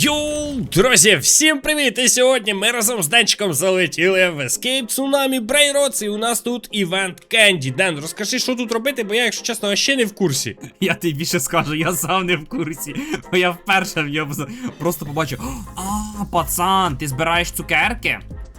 Йоу, друзі, всім привіт! І сьогодні ми разом з Денчиком залетіли в Escape Tsunami Brain і у нас тут івент Кенді. Ден, розкажи, що тут робити, бо я, якщо чесно, ще не в курсі. Я тобі більше скажу, я сам не в курсі. Бо я вперше в нього просто побачив. А, пацан, ти збираєш цукерки?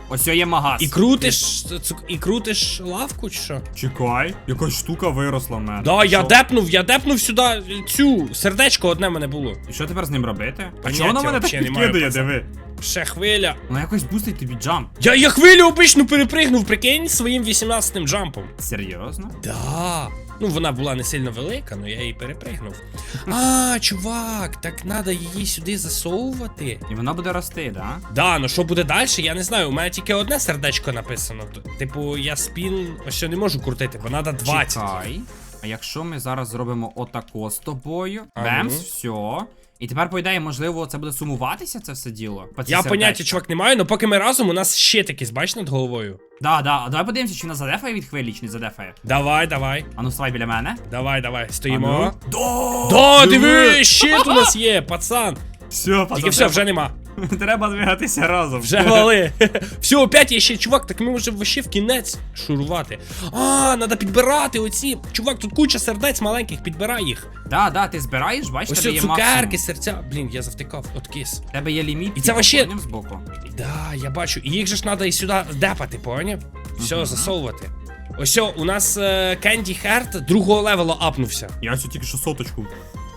Ось є магаз. І крутиш і крутиш лавку, чи що? Чекай, якась штука виросла в мене. Да, я Що? депнув, я депнув сюди цю сердечко одне мене було. І що тепер з ним робити? А Поняття чого на мене так вообще немає, підкидає, пацан. диви? Ще хвиля. Воно якось бустить тобі джамп. Я, я хвилю обично перепригнув, прикинь, своїм 18-м джампом. Серйозно? Да. Ну, вона була не сильно велика, але я її перепригнув. А, чувак, так треба її сюди засовувати. І вона буде рости, да? Да, ну що буде далі, я не знаю. У мене тільки одне сердечко написано. Типу, я спін що не можу крутити, бо треба 20. Чекай. А якщо ми зараз зробимо отако з тобою, бемс, ну. все. І тепер, по ідеї, можливо, це буде сумуватися, це все діло. По Я сердечко. поняття, чувак, не маю, але поки ми разом, у нас ще такий, бач над головою. Да, да, а давай подивимося, чи вона задефає від хвилі, чи не задефає. Давай, давай, А ну вставай біля мене. давай, давай, стоїмо. ну. Да, диви, щит у нас є, пацан. Все, пацан, Тільки все, вже нема. треба двигатися разом. Вже вали. Все, опять є ще чувак, так ми можемо вообще в кінець шурувати. А, треба підбирати оці. Чувак, тут куча сердець маленьких, підбирай їх. Да, да, ти збираєш, бачиш, Ось тебе є цукерки, максимум. серця. Блін, я завтикав, от кис. Тебе є ліміт, І це вообще- поняв, збоку. Да, я бачу. І їх же ж треба і сюди депати, поняв? Все, засовувати. Ось о, у нас е, Candy Heart другого левела апнувся. Я ось тільки що соточку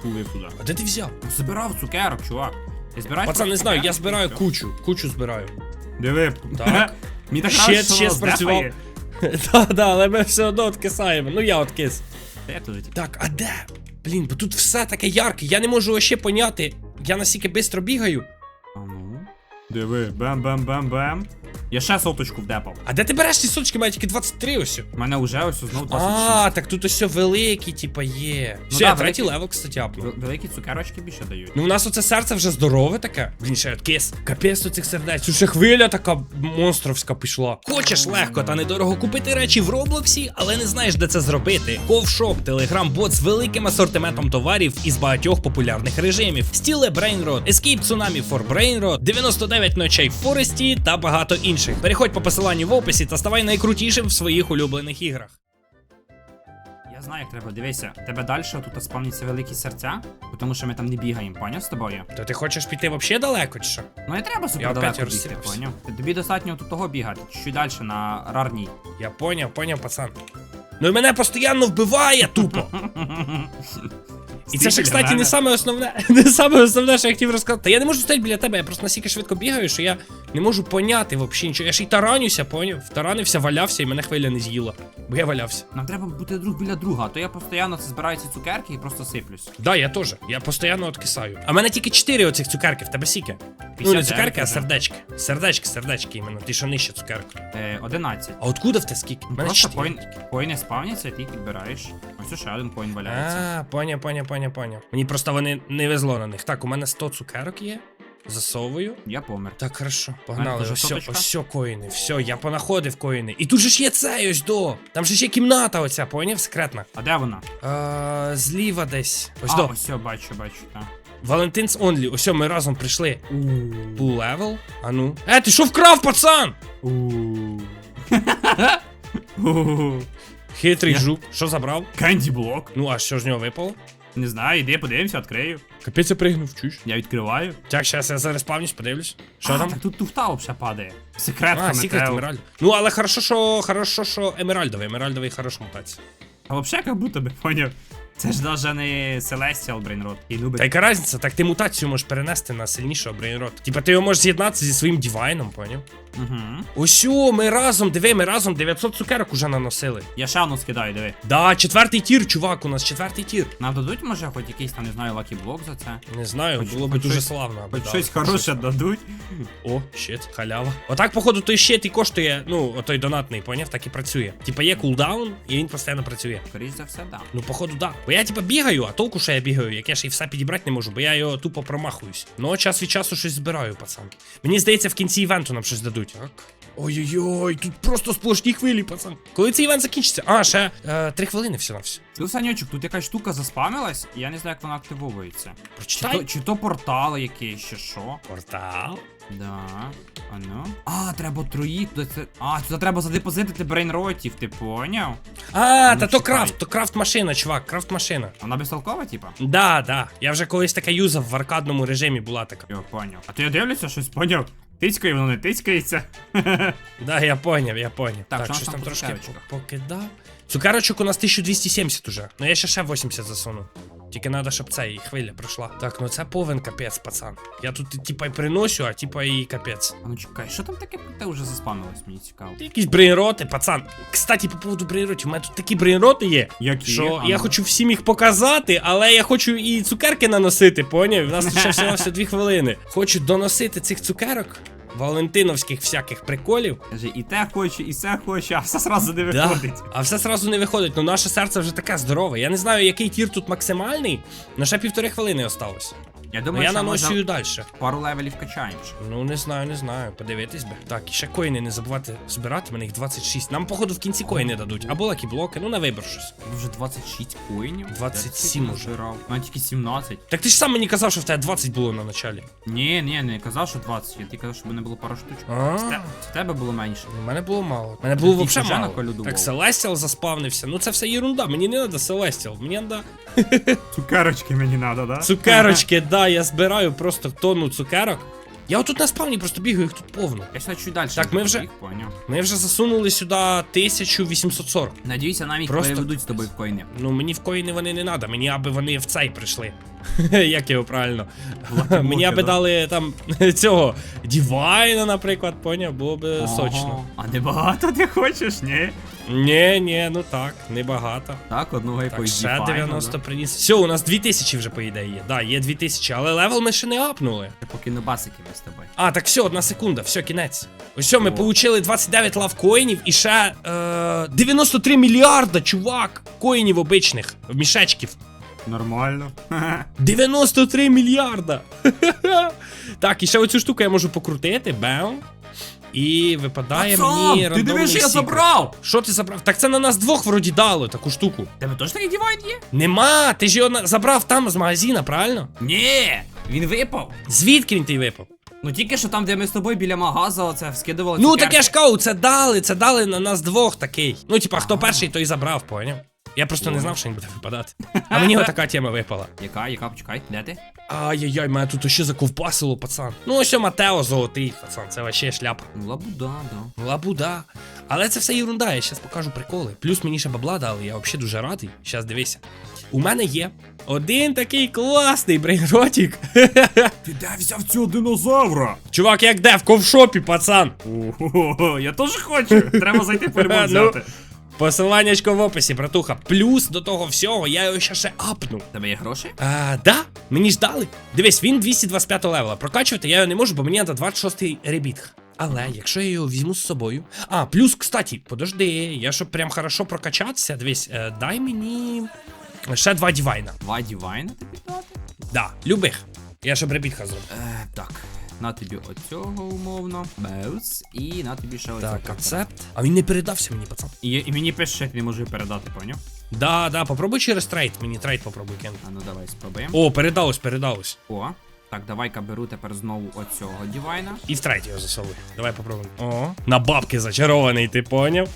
пулив туди. А де ти взяв? Збирав цукерок, чувак. Ти збираєш Пацан, не знаю, я збираю кучу, кучу збираю. Диви. Так. Мені так Ще- ще спрацював. здефає. Да, да, але ми все одно откисаємо. Ну я откис. Так, а де? Блін, бо тут все таке ярке, я не можу ще поняти. Я настільки швидко бігаю. А ну. Диви, бем-бем-бем-бем. Я ще соточку вдепав. А де ти береш ці соточки? Має тільки 23 ось. У мене вже ось знову 26. А, так тут ось великі, типа, є. Ну Все, да, я третій великі. левел, кстати, апнув. Вел- Великі цукерочки більше дають. Ну, у нас оце серце вже здорове таке. Блін, ще откис. Капець тут цих сердець. Ще хвиля така монстровська пішла. Хочеш легко та недорого купити речі в Роблоксі, але не знаєш, де це зробити. Ковшоп, телеграм-бот з великим асортиментом товарів із багатьох популярних режимів: Стіле Brainrot, Escape Tsunami for Brainrot, 99 ночей в Форесті та багато інших. Переходь по посиланню в описі та ставай найкрутішим в своїх улюблених іграх. Я знаю, як треба. Дивися, тебе далі тут спавняться великі серця, тому що ми там не бігаємо, поняв з тобою? То ти хочеш піти взагалі далеко, чи що? Ну не треба супер далеко бігти, поняв? Тобі достатньо тут того бігати, чуть далі на рарній. Я поняв, поняв, пацан. Ну і мене постійно вбиває тупо. І це ж, кстати, не саме основне, не саме основне, що я хотів розказати. Та я не можу стояти біля тебе, я просто настільки швидко бігаю, що я не можу поняти взагалі нічого. Я ж і таранюся, поняв? Втаранився, валявся, і мене хвиля не з'їла. Бо я валявся. Нам треба бути друг біля друга, а то я постійно збираю ці цукерки і просто сиплюсь. Да, я теж. Я постійно откисаю. А в мене тільки 4 оцих цукерки, в тебе сіки. Ну, не цукерки, а сердечки. Сердечки, сердечки іменно. Ти що нижче цукерку. Е, 11. А откуда в те скільки? Мене Просто 4. коін, коїни спавняться, і ти їх підбираєш. Ось ще один коін валяється. А, поняв, поняв, поняв, поняв. Мені просто вони не везло на них. Так, у мене 100 цукерок є. Засовую. Я помер. Так, хорошо, погнали. Ось, ось сьо коїни. Все, я понаходив коїни. І тут же ж є цей ось до. Там же ж є кімната оця, поняв, секретна. А де вона? А, зліва десь. Ось а, до. ось все, бачу, бачу, так. Valentine's Only. Ось ми разом прийшли. Пул левел. А ну. Е, ти що вкрав, пацан? Хитрий жук. Що забрав? Кенді блок. Ну, а що з нього випало? Не знаю, іди подивимося, відкрию. Капець я пригнув, чуєш? Я відкриваю. Так, зараз я зараз спавнюсь, подивлюсь. Що а, там? Так тут туфта взагалі падає. Секретка А, секрет Емеральд. Ну, але хорошо, що хорошо, що Емеральдовий. Емеральдовий хороша мутація. А взагалі, як будто би, поняв. Це ж навіть не Celestial Brainrot. І любить. Та яка разниця, так ти мутацію можеш перенести на сильнішого брейнрот. Типа ти його можеш з'єднатися зі своїм дівайном, поняв? Угу. О, ми разом, диви, ми разом 900 цукерок уже наносили. Я ще одну скидаю, диви. Да, четвертий тір, чувак, у нас четвертий тір. Нам дадуть, може, хоч якийсь там, не знаю, лакі блок за це. Не знаю, Хоч- було б хоч дуже щось- славно. аби Хоч дали. щось хороше дадуть. О, щит, халява. Отак, походу, той щит і коштує, ну, отой донатний, поняв, так і працює. Типа є кулдаун, і він постійно працює. Скоріше за все, да. Ну, походу, да. Бо я типа бігаю, а толку, що я бігаю, як я ж і все підібрати не можу, бо я його тупо промахуюсь. Ну, час від часу щось збираю, пацан. Мені здається, в кінці івенту нам щось дадуть. Так. Ой-ой-ой, тут просто сплошні хвилі, пацан. Коли цей івент закінчиться? А, ще е, три хвилини всього на все. Ти, Санючок, тут якась штука заспамилась, і я не знаю, як вона активовується. Чи то, чи то портал якийсь, чи що? Портал. Да. А ну. А, треба Це... А, туди треба задепозитити брейнротів, ти поняв? А, Ну, та то крафт, то крафт машина, чувак, крафт машина. Вона безтолкова, типа? Да, да. Я вже колись таке юзав в аркадному режимі була така. Я поняв. А то я дивлюся, щось поняв. Тицькає, воно не тицькається. Да, я поняв, я поняв. Так, що щось там трошки покидав. Цукарочок у нас 1270 уже. Ну я ще ще 80 засуну. Тільки треба, щоб цей хвиля пройшла. Так, ну це повен капець, пацан. Я тут типа й приношу, а типа і капець. А ну чекай, що там таке те вже заспамилось, мені цікаво. Якісь брейнроти, пацан. Кстати, по поводу брейнротів, у мене тут такі брейнроти є. Які? Що А я ну. хочу всім їх показати, але я хочу і цукерки наносити, поняв? У нас ще всього все дві хвилини. Хочу доносити цих цукерок, валентиновських всяких приколів. Каже, і те хоче, і це хоче, а все зразу не Да. виходить. А все сразу не виходить. Ну наше серце вже таке здорове. Я не знаю, який тір тут максимальний, але ще півтори хвилини осталось. Я Ну думаю, я що наносю може далі. пару левелів качаємо. Ну не знаю, не знаю. Подивитись би. Так, і ще коїни не забувати збирати, мене їх 26. Нам, походу, в кінці коїни дадуть. Або лакі-блоки, ну на вибір щось. Вже 26 коїнів. 27 уже. Ну тільки 17. Так ти ж сам мені казав, що в тебе 20 було на началі. Ні, ні, не казав, що 20. Я ти казав, щоб не було пару штучок. В тебе було менше. У мене було мало. У мене було взагалі мало. Так, Селестіал заспавнився. Ну це все ерунда. Мені не треба Селестіал. Мені треба Цукерочки мені треба, да? цукерочки. Да, я збираю просто тонну цукерок. Я отут на спавні просто бігаю, їх тут повно. Я сюди чуть далі. Так, ми вже-. Ми вже засунули сюди 1840. Надіюся, нам їх Просто- переведуть з тобою в коїни. Ну мені в коїни вони не треба, мені аби вони в цей прийшли. Як його правильно? Мені аби дали там цього Дівайна, наприклад, поняв, було б сочно. А не багато ти хочеш, ні? Ні, ні, ну так, небагато. Так, одного Так, якоїсь ще Define, 90 да? приніс. Все, у нас 2000 вже, по ідеї, є. Да, є 2000, але левел ми ще не апнули. Поки не басики ми з тобою. А, так все, одна секунда, все, кінець. Ось все, ми О. получили 29 лавкоїнів і ще е, 93 мільярда, чувак, коїнів обичних, мішечків. Нормально. 93 мільярда. так, і ще оцю штуку я можу покрутити, бем. І випадає мені ти рандомний дивиш, що я секрет. забрав! Що ти забрав? Так це на нас двох вроді дало таку штуку. Тебе теж такий дівайн є? Нема, ти ж його на- забрав там з магазина, правильно? Ні! Він випав. Звідки він ти випав? Ну тільки що там, де ми з тобою біля магазу, оце скидували Ну цукерки. таке ж кау, це дали, це дали на нас двох такий. Ну, типа, хто перший, той забрав, поняв? Я просто не знав, що він буде випадати. А мені отака тема випала. Яка, яка, почекай, де ти? Ай-яй-яй, мене тут ще заковпасило, пацан. Ну ось Матео золотий, пацан, це вообще шляпа. Ну, лабуда, да. Лабуда. Але це все ерунда, я зараз покажу приколи. Плюс мені ще бабла дали, я взагалі дуже радий. Щас дивися. У мене є один такий класний брейнротик. Ти де взяв цього динозавра? Чувак, як де в ковшопі, пацан. Ого, я теж хочу. Треба зайти по-любому Ну. взяти. Посиланнячко в описі, братуха. Плюс до того всього, я його ще ще апну. Тебе є гроші? А, да, мені ж дали. Дивись, він 225 левела. Прокачувати я його не можу, бо мені треба 26 ребіт. Але якщо я його візьму з собою. А, плюс, кстати, подожди, я щоб прям хорошо прокачатися, дивись, е, дай мені ще два дівайна. Два дівайна тобі дати? Да, любих. Я щоб ребітха зроблю. Е, так. На тобі оцього умовно. Беус. І на тобі ще оцього. Так, концепт. А він не передався мені, пацан. І, і мені пише, що я не можу передати, поняв? Да, да, попробуй через трейд. Мені трейд попробуй кинути. А ну давай спробуємо. О, передалось, передалось. О. Так, давай-ка беру тепер знову оцього дівайна. І втретє його засовуй. Давай попробуємо. О, на бабки зачарований, ти поняв?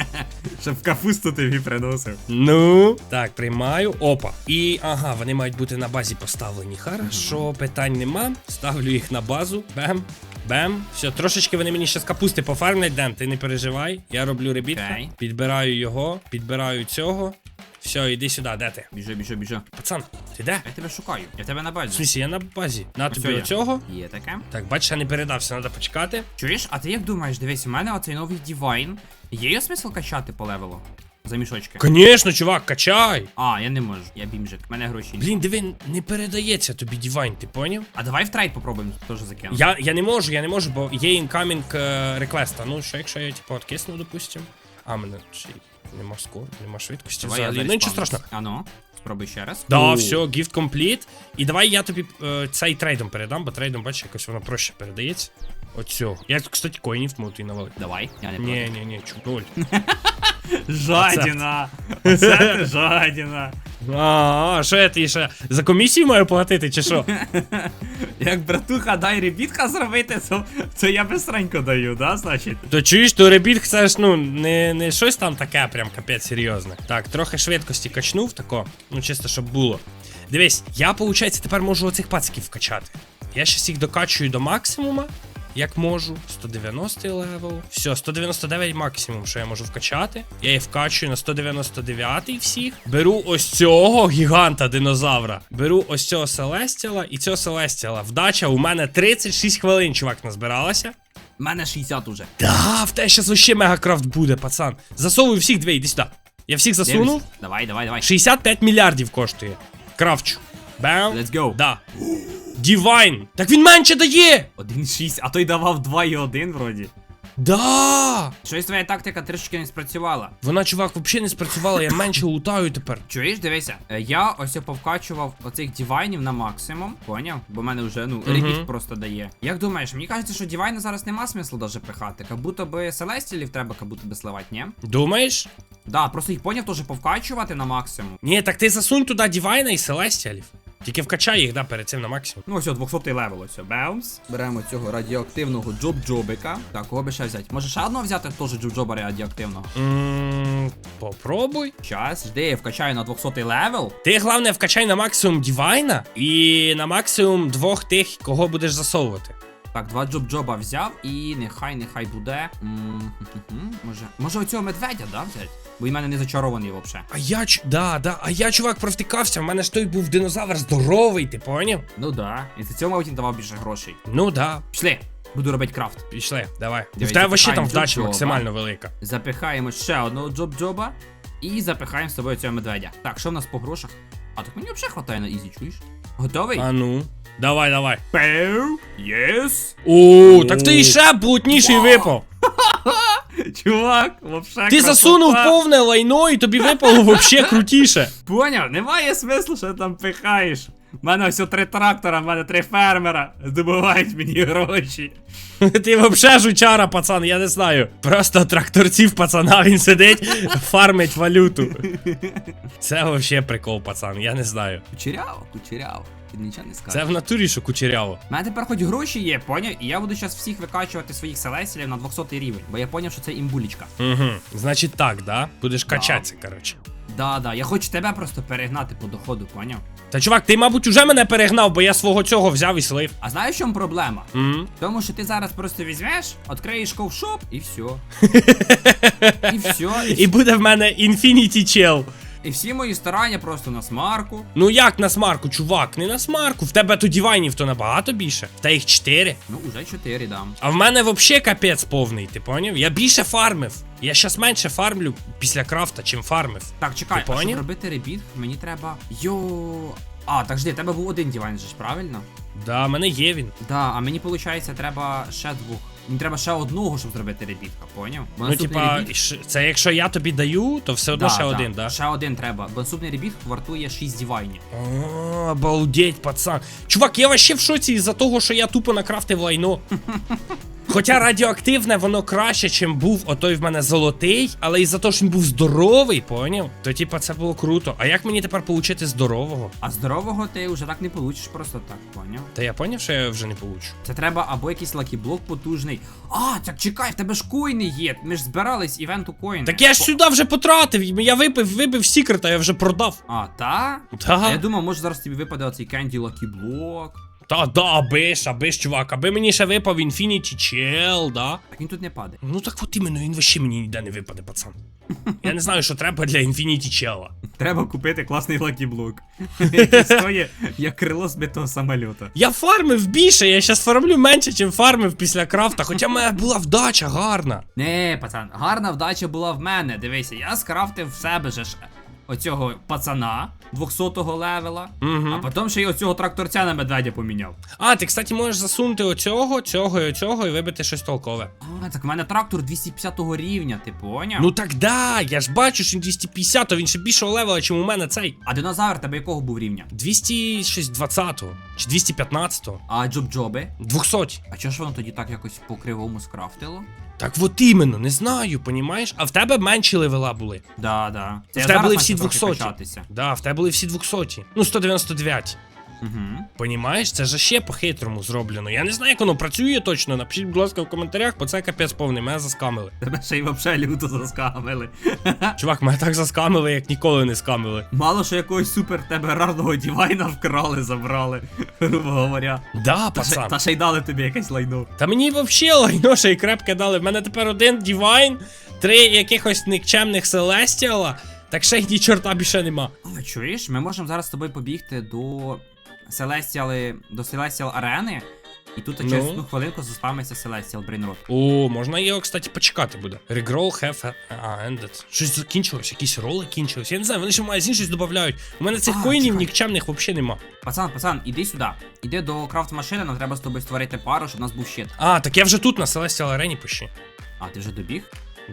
Щоб капусту тобі приносив. Ну, так, приймаю. Опа. І ага, вони мають бути на базі поставлені. Хорошо, питань нема. Ставлю їх на базу. Бем. Бем. Все, трошечки вони мені ще з капусти пофармлять, Ден, ти не переживай. Я роблю ребітка. Окей. Підбираю його, підбираю цього. Все, іди сюди, де ти? Біжи, біжи, біжи. Пацан, ти де? Я тебе шукаю. Я тебе на базі. смісі, я на базі. На Ось тобі я. оцього. Є таке. Так, бач, ще не передався, треба почекати. Чуєш, а ти як думаєш, дивись, у мене оцей новий дівайн. Є його смисл качати по левелу? За мішочки. Конечно, чувак, качай. А, я не можу. Я бімжик. У мене гроші. Блін, диви, не передається тобі дівайн, ти поняв? А давай в трейд попробуємо теж закинути. Я, я не можу, я не можу, бо є incoming е, request. А Ну, що якщо я типу откисну, допустим. А, мене чи нема скору, нема швидкості Давай взагалі. зараз Ну нічого страшного. А ну, спробуй ще раз. Да, О, все, gift complete. І давай я тобі е, цей трейдом передам, бо трейдом, бачиш, якось воно проще передається. Оцього. Я, кстати, коїнів можу і навалити. Давай, я не Ні, ні, ні, чу, нуль. Жадіна! Оце ти жадіна! А, що я тобі ще за комісію маю платити, чи що? Як братуха дай ребітка зробити, то, то я бистренько даю, да, значить? То чуєш, то ребіт це ж, ну, не, не щось там таке, прям капець серйозне. Так, трохи швидкості качнув, тако, ну чисто, щоб було. Дивись, я, виходить, тепер можу оцих пациків вкачати. Я щас їх докачую до максимума, як можу. 190 левел. Все, 199 максимум, що я можу вкачати. Я їх вкачую на 199 всіх. Беру ось цього гіганта динозавра. Беру ось цього Селестіала і цього Селестіала. Вдача у мене 36 хвилин, чувак, назбиралася. У мене 60 уже. Да, в тебе щас вообще мегакрафт буде, пацан. Засовую всіх дві, іди сюди. Я всіх засунув. Давай, давай, давай. 65 мільярдів коштує. Крафчу. Бам. Let's go. Да. Дівайн. Так він менше дає. 1,6, а той давав 2,1 вроді. Да. Щось твоя тактика трішки не спрацювала. Вона, чувак, взагалі не спрацювала, я менше лутаю тепер. Чуєш, дивися, е, я ось повкачував оцих дівайнів на максимум, поняв? Бо в мене вже, ну, Мгм. ребіт просто дає. Як думаєш, мені кажеться, що дівайна зараз нема смислу даже пихати, как будто би селестілів треба, как будто би сливати, ні? Думаєш? Да, просто їх поняв теж повкачувати на максимум. Ні, так ти засунь туди Дівайна і Селестіалів. Тільки вкачай їх, да, перед цим на максимум. Ну ось, 200 левел, ось, баунс. Беремо цього радіоактивного джоб-джобика. Так, кого би ще взяти? Може ще одного взяти теж джоб-джоба радіоактивного? Ммм, попробуй. Час, жди, я вкачаю на 200 левел. Ти головне вкачай на максимум Дівайна і на максимум двох тих, кого будеш засовувати. Так, два джоб-джоба взяв і нехай, нехай буде. Може, може оцього медведя, да, взяти? Бо він мене не зачарований взагалі. А я ч. Да, да, а я, чувак, провтикався, в мене ж той був динозавр здоровий, ти поняв? Ну да. І за цього, мабуть, він давав більше грошей. Ну да. Пішли, буду робити крафт. Пішли, давай. В тебе вообще там вдача максимально велика. Запихаємо ще одного джоб-джоба. І запихаємо з собою цього медведя. Так, що в нас по грошах? А так мені взагалі хватає на ізі, чуєш? Готовий? А ну. Давай, давай. Пеу, єс. О, так ти ще Вау. випав. Чувак, вообще Ти красота. засунув повне лайно і тобі випало вообще крутіше. Поняв, немає смислу, що ти там пихаєш. У мене ось три трактора, в мене три фермера. Здобувають мені гроші. Ти вообще жучара, пацан, я не знаю. Просто тракторців пацана, він сидить, фармить валюту. Це вообще прикол, пацан, я не знаю. Кучеряво, кучеряво. Ти нічого не скажеш. Це в натурі, що кучеряво. У мене тепер хоч гроші є, поняв? І я буду зараз всіх викачувати своїх селесілів на 200 рівень, бо я поняв, що це імбулічка. Угу. Значить так, да? Будеш качатися, коротше. Да, да, я хочу тебе просто перегнати по доходу, поняв? Та чувак, ти, мабуть, уже мене перегнав, бо я свого цього взяв і слив. А знаєш, в чому проблема? М? Тому що ти зараз просто візьмеш, відкриєш ковшоп і все. І все. І, І буде в мене Infinity Chell. І всі мої старання просто на смарку. Ну як на смарку, чувак, не на смарку. В тебе то дівайнів то набагато більше. Та їх 4. Ну, уже 4 дам. А в мене вообще капець повний, ти поняв? Я більше фармив. Я щас менше фармлю після крафта, чим фармив. Так, чекай, а щоб робити ребіт, мені треба. Йо. А, так жди, тебе був один дівайн, же ж, правильно? Да, в мене є він. Да, а мені виходить, треба ще двох. Мені треба ще одного, щоб зробити ребітка, поняв? Бо Ну, наступний типа, ребіт- ш- це якщо я тобі даю, то все одно ще один, да? Ще один треба, бо наступний ребіт вартує 6 дівайнів. О, обалдеть, пацан. Чувак, я вообще в шоці із-за того, що я тупо накрафтив лайно. Хоча радіоактивне, воно краще, чим був отой в мене золотий, але із-за того, що він був здоровий, поняв? То типа це було круто. А як мені тепер получити здорового? А здорового ти вже так не получиш просто так, поняв? Та я поняв, що я вже не получу. Це треба або якийсь лакіблок потужний. А, так чекай, в тебе ж коїни є. Ми ж збирались івенту коїни. Так я ж сюди вже потратив, я випив, вибив секрет, а я вже продав. А, та? Та. А я думав, може зараз тобі випаде оцей кенді лакіблок. Та, да, аби ж, аби ж, чувак, аби мені ще випав Infinity Chell, да. Так він тут не падає. Ну так от іменно, він вообще мені ніде не випаде, пацан. Я не знаю, що треба для Infinity Chell. Треба купити класний лакіблок. Який стоїть як крило збитого самольота. Я фармив більше, я щас фармлю менше, чим фармив після крафта, хоча в мене була вдача гарна. Не, пацан, гарна вдача була в мене. Дивися, я скрафтив в себе же ж оцього пацана 200-го левела, Мгм. а потім ще й оцього тракторця на медведя поміняв. А, ти, кстати, можеш засунути оцього, цього і оцього і вибити щось толкове. А, так в мене трактор 250-го рівня, ти поняв? Ну так да, я ж бачу, що він 250, то він ще більшого левела, чим у мене цей. А динозавр тебе якого був рівня? 220 чи 215 А джоб-джоби? 200 А чого ж воно тоді так якось по кривому скрафтило? Так от іменно, не знаю, понімаєш? А в тебе менші левела були. Да, да. Це В тебе були всі 200. Да, в тебе були всі 200. Ну, 199. Угу. Понімаєш, це ж ще по-хитрому зроблено. Я не знаю, як воно працює точно. Напишіть, будь ласка, в коментарях, бо це капець повний, мене заскамили. Тебе ще й вообще люто заскамили. Чувак, мене так заскамили, як ніколи не скамили. Мало що якогось супер тебе рарного дівайна вкрали, забрали, грубо говоря. Да, Та ще, пацан. та ще й дали тобі якесь лайно. Та мені взагалі лайно ще й крепке дали. В мене тепер один Дівайн, три якихось никчемних Селестіала, так ще й ні чорта більше нема. А, чуєш, ми можемо зараз з тобою побігти до Celestial, до Celestial арени. І тут Ну? через одну хвилинку заспамиться Celestial Brainrot. О, можна його, кстати, почекати буде. Regroll have а, ended. Щось закінчилось, якісь роли кінчились. Я не знаю, вони ще в магазин щось додають. У мене цих А, коїнів нікчемних взагалі нема. Пацан, пацан, іди сюди. Іди до крафт машини, нам треба з тобою створити пару, щоб у нас був щит. А, так я вже тут на Celestial арені почти. А, ти вже добіг?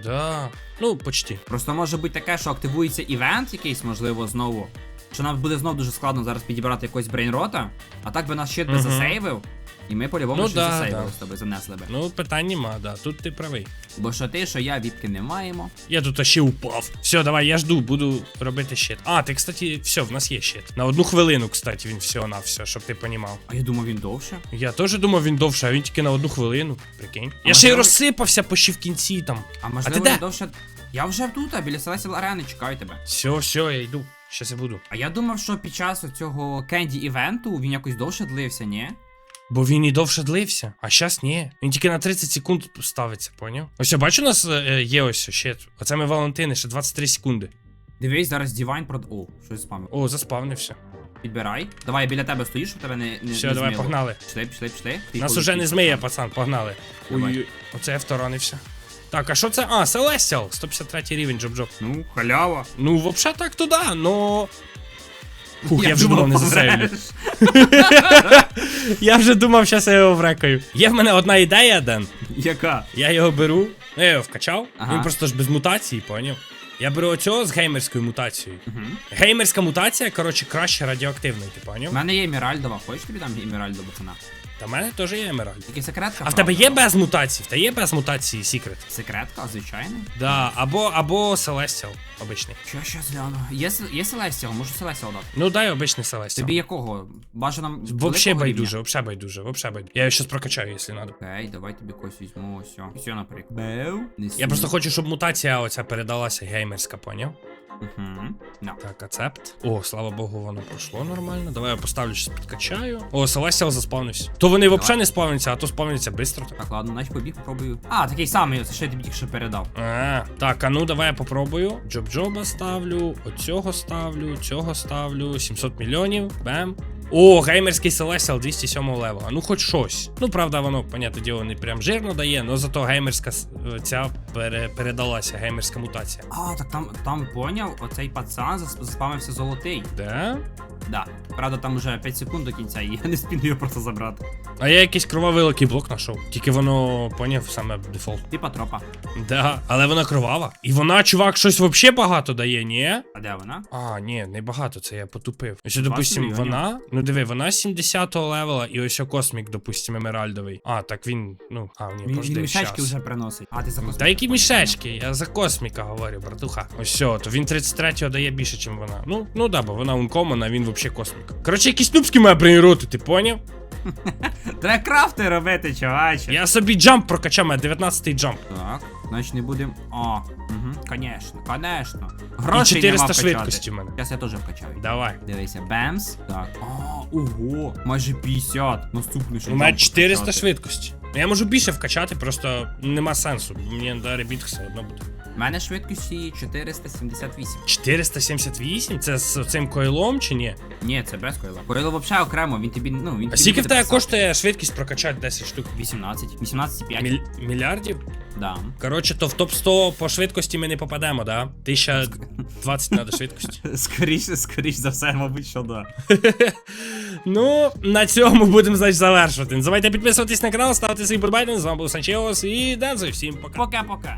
Да. Ну, почти. Просто може бути таке, що активується івент якийсь, можливо, знову. Що нам буде знову дуже складно зараз підібрати якогось брейнрота, а так би наш щит би Мгм. засейвив, і ми по-любому Ну щось да, засейвили да. з тобою, занесли би. Ну, питань нема, да. Тут ти правий. Бо що ти, що я, віпки не маємо. Я тут ще упав. Все, давай, я жду, буду робити щит. А, ти, кстати, все, в нас є щит. На одну хвилину, кстати, він всього на все, щоб ти понімав. А я думав, він довше. Я теж думав, він довше, а він тільки на одну хвилину. Прикинь. А я ще й можливо- розсипався почти в кінці там. А можливо, ти де? довше. Я вже тут, а біля Celestial арени чекаю тебе. Все, все, я йду. Щас я буду. А я думав, що під час цього кенді івенту він якось довше длився, ні? Бо він і довше длився, а щас ні. Він тільки на 30 секунд ставиться, поняв? Ось я бачу, у нас е, є ось ще. Оце ми Валентини, ще 23 секунди. Дивись, зараз Divine прод. О, щось спамив. О, заспавнився. Підбирай. Давай я біля тебе стоїш, щоб тебе не. не Все, не давай, змило. погнали. Пішли, пішли, пішли. Ти Нас уже не змиє, пацан. пацан, погнали. Давай. Ой, оце я второнився. Так, а що це? А, Celestial, 153 рівень, джоб-джоб. Ну, халява. Ну, взагалі так то да, но. Фух, я, вже думав, не засейвлю. Я вже думав, щас я його врекаю. Є в мене одна ідея, Ден. Яка? Я його беру, ну, я його вкачав. Ага. Він просто ж без мутації, поняв? Я беру оцього з геймерською мутацією. Угу. Геймерська мутація, коротше, краще радіоактивної, ти поняв? У мене є Еміральдова. Хочеш тобі там Еміральду, пацана? Та в мене теж є емеральд. Тільки секретка. А в тебе є без мутації? В тебе є без мутації секрет? Секретка, звичайно. Да, або, або Celestial обичний. Що щас гляну? Є, є Celestial, можу Celestial дати. Ну дай обичний Celestial. Тобі якого? Бажано Вообще байдуже, вообще байдуже, вообще байдуже. Я його щас прокачаю, якщо надо. Окей, давай тобі когось візьму ось. Все, наприклад. Бев. Я просто хочу, щоб мутація оця передалася геймерська, поняв? Угу. No. Так, ацепт. О, слава богу, воно пройшло нормально. Давай я поставлю, щось підкачаю. О, Селестіал заспавнився. То вони взагалі не спавняться, а то спавняться швидко. Так, ладно, значить побіг, попробую. А, такий самий, це що я тобі тільки що передав. А, так, а ну давай я попробую. Джоб-джоба ставлю, оцього ставлю, цього ставлю, 700 мільйонів. Бем. О, геймерський Celestial 207 левела. Ну хоч щось. Ну, правда, воно, понятне діло, не прям жирно дає, але зато геймерська е, ця пере, передалася, геймерська мутація. А, так там, там поняв, оцей пацан зас- заспамився золотий. Да? Да. Правда, там вже 5 секунд до кінця, і я не спіну його просто забрати. А я якийсь кровавий блок знайшов. Тільки воно поняв саме дефолт. Типа тропа. Да, але вона кровава. І вона, чувак, щось взагалі багато дає, ні? А де вона? А, ні, не багато, це я потупив. Ось, допустим, мільйонів. вона. Ну диви, вона 70-го левела, і ось о космік, допустим, емеральдовий. А, так він. Ну, а, ні, Він, пожди, він мішечки щас. вже приносить. А, ти за Та які мішечки? Я за косміка говорю, братуха. Ось все, то він 33-го дає більше, ніж вона. Ну, ну да, бо вона ункомон, а він взагалі космік. Коротше, якісь нубські має броніроту, ти поняв? Треба крафти робити, чуваче. Я собі джамп прокачав, мене 19-й джамп. Так, значить не будемо. А, угу, конечно, конечно. І Грошей 400 нема швидкості в мене. Зараз я теж вкачаю. Давай. Дивися, бемс. Так. А, ого, майже 50. Наступний У мене 400 покачати. швидкості. Я можу більше вкачати, просто нема сенсу. Мені на ребіт все одно буде. У мене швидкість 478. 478? Це з цим койлом чи ні? Ні, це без койла. Корило взагалі окремо, він тобі, ну, він А тобі скільки в буде тебе писати. коштує швидкість прокачати 10 штук? 18. 18,5. Міль... Мільярдів? Да. Коротше, то в топ-100 по швидкості ми не попадемо, да? 1020 надо швидкості. Скоріше, скоріш за все, мабуть, що да. Ну, на цьому будемо, значить, завершувати. Не забувайте підписуватись на канал, ставити свій подбайден. З вами був Санчеос і Дензо. Всім пока. Пока-пока.